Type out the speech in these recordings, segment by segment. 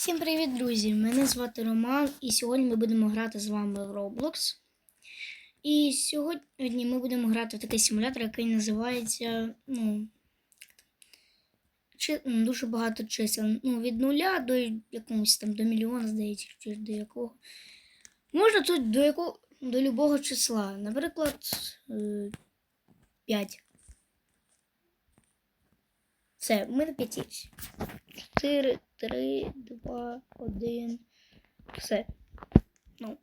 Всім привіт, друзі! Мене звати Роман, і сьогодні ми будемо грати з вами в Roblox. І сьогодні ми будемо грати в такий симулятор, який називається. Ну, чи, м, дуже багато чисел. Ну, від нуля до якогось там до мільйона, здається, чи до якого. Можна тут до якого до любого числа. Наприклад, 5. Все, ми на п'ятірці. 4, 3, 2, 1. Все. Ну.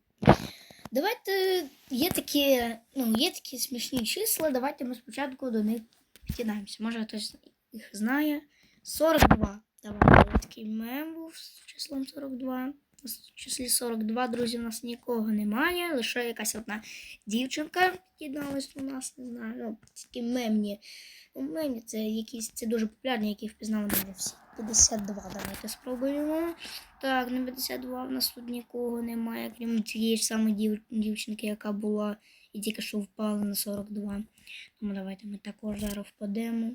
Давайте є такі, ну, є такі смішні числа. Давайте ми спочатку до них підкидаємося. Може хтось їх знає. 42. Давайте такий мем був з числом 42. В числі 42, друзі, у нас нікого немає. Лише якась одна дівчинка кидалась у нас, не знаю. Ну, такі мемні. Ну, мемні це якісь це дуже популярні, які впізнали мене всі. 52 давайте спробуємо. Так, на 52 в нас тут нікого немає, крім цієї ж самої дів, дівчинки, яка була і тільки що впала на 42. Тому давайте ми також зараз впадемо.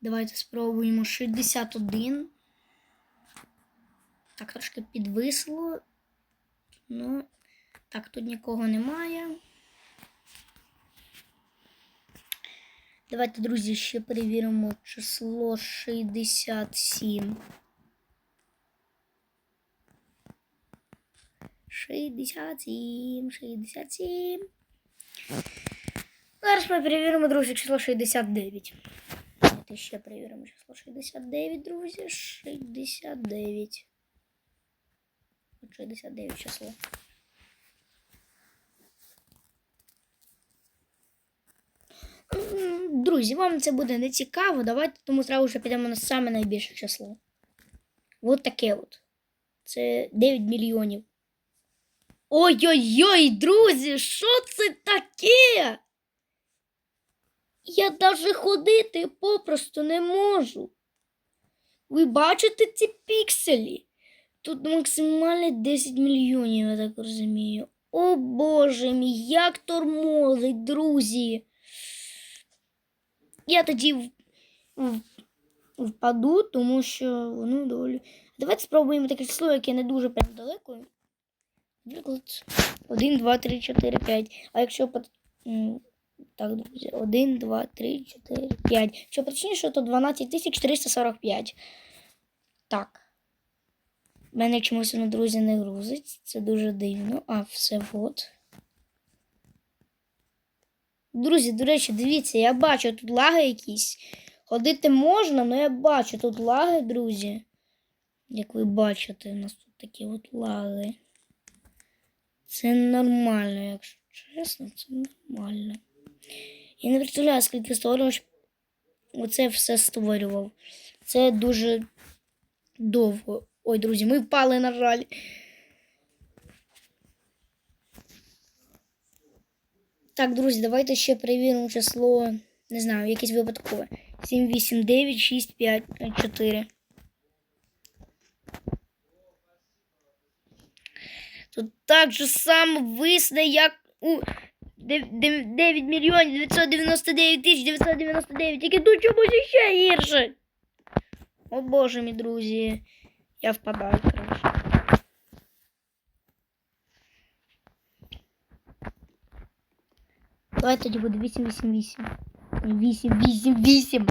Давайте спробуємо 61. Так, трошки підвисло. Ну, так, тут нікого немає. Давайте, друзі, ще перевіримо число 67. 67, 67. Зараз ми перевіримо, друзі, число 69. Давайте ще перевіримо число 69, друзі. 69. От 69 число. Друзі, вам це буде не цікаво. Давайте тому зразу вже підемо на саме найбільше число. От таке от. Це 9 мільйонів. Ой-ой-ой, друзі, що це таке? Я навіть ходити попросту не можу. Ви бачите ці пікселі? Тут максимально 10 мільйонів, я так розумію. О боже мій, як тормозить, друзі. Я тоді впаду, тому що воно доволі. Давайте спробуємо таке число, яке не дуже прям далеко. Наприклад, 1, 2, 3, 4, 5. А якщо так, друзі, 1, 2, 3, 4, 5. Що точніше, то 12 445. Так. В мене чомусь воно, друзі, не грузить. Це дуже дивно. А, все от. Друзі, до речі, дивіться, я бачу тут лаги якісь. Ходити можна, але я бачу тут лаги, друзі. Як ви бачите, у нас тут такі от лаги. Це нормально, якщо чесно, це нормально. Я не представляю, скільки створювач оце все створював. Це дуже довго. Ой, друзі, ми впали, на жаль. Так, друзі, давайте ще перевіримо число, не знаю, якесь випадкове. 7, 8, 9, 6, 5, 4. Тут так же само висне, як у 9 мільйонів 999 тисяч 999. Тільки тут чомусь ще гірше. О боже мій друзі. Я впадаю, коротше. Давай тоді буде 888. 888.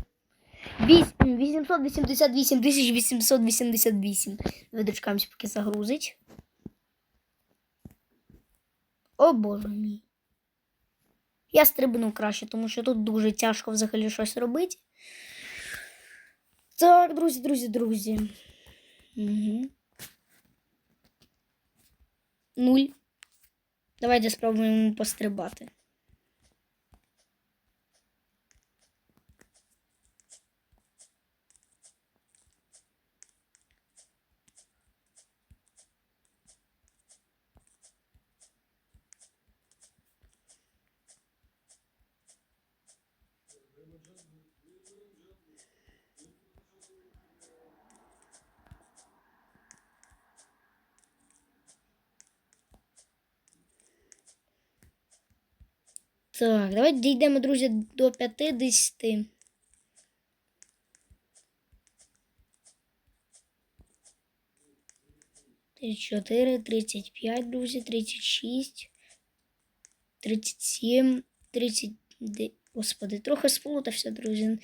888 тисяч 888. Давай дочекаємося, поки загрузить. О боже мій. Я стрибну краще, тому що тут дуже тяжко взагалі щось робити. Так, друзі, друзі, друзі. Угу. Нуль. Давайте спробуємо пострибати. Так, давайте дійдемо, друзі, до 50. Тридцять чотири, тридцять п'ять, друзі, тридцять шість, тридцять сім, тридцять Господи, трохи сплутався, друзі.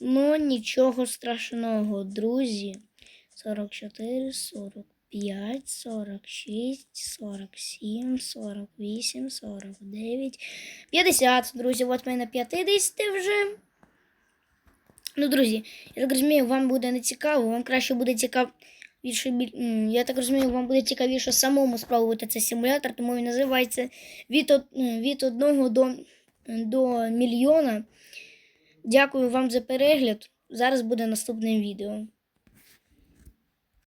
Ну, нічого страшного, друзі. 44, 45, 46, 47, 48, 49, 50. Друзі, от ми на 50 вже. Ну, друзі, я так розумію, вам буде не цікаво, вам краще буде цікавіше. Я так розумію, вам буде цікавіше самому спробувати цей симулятор, тому він називається від, від 1 до, до мільйона. Дякую вам за перегляд. Зараз буде наступне відео.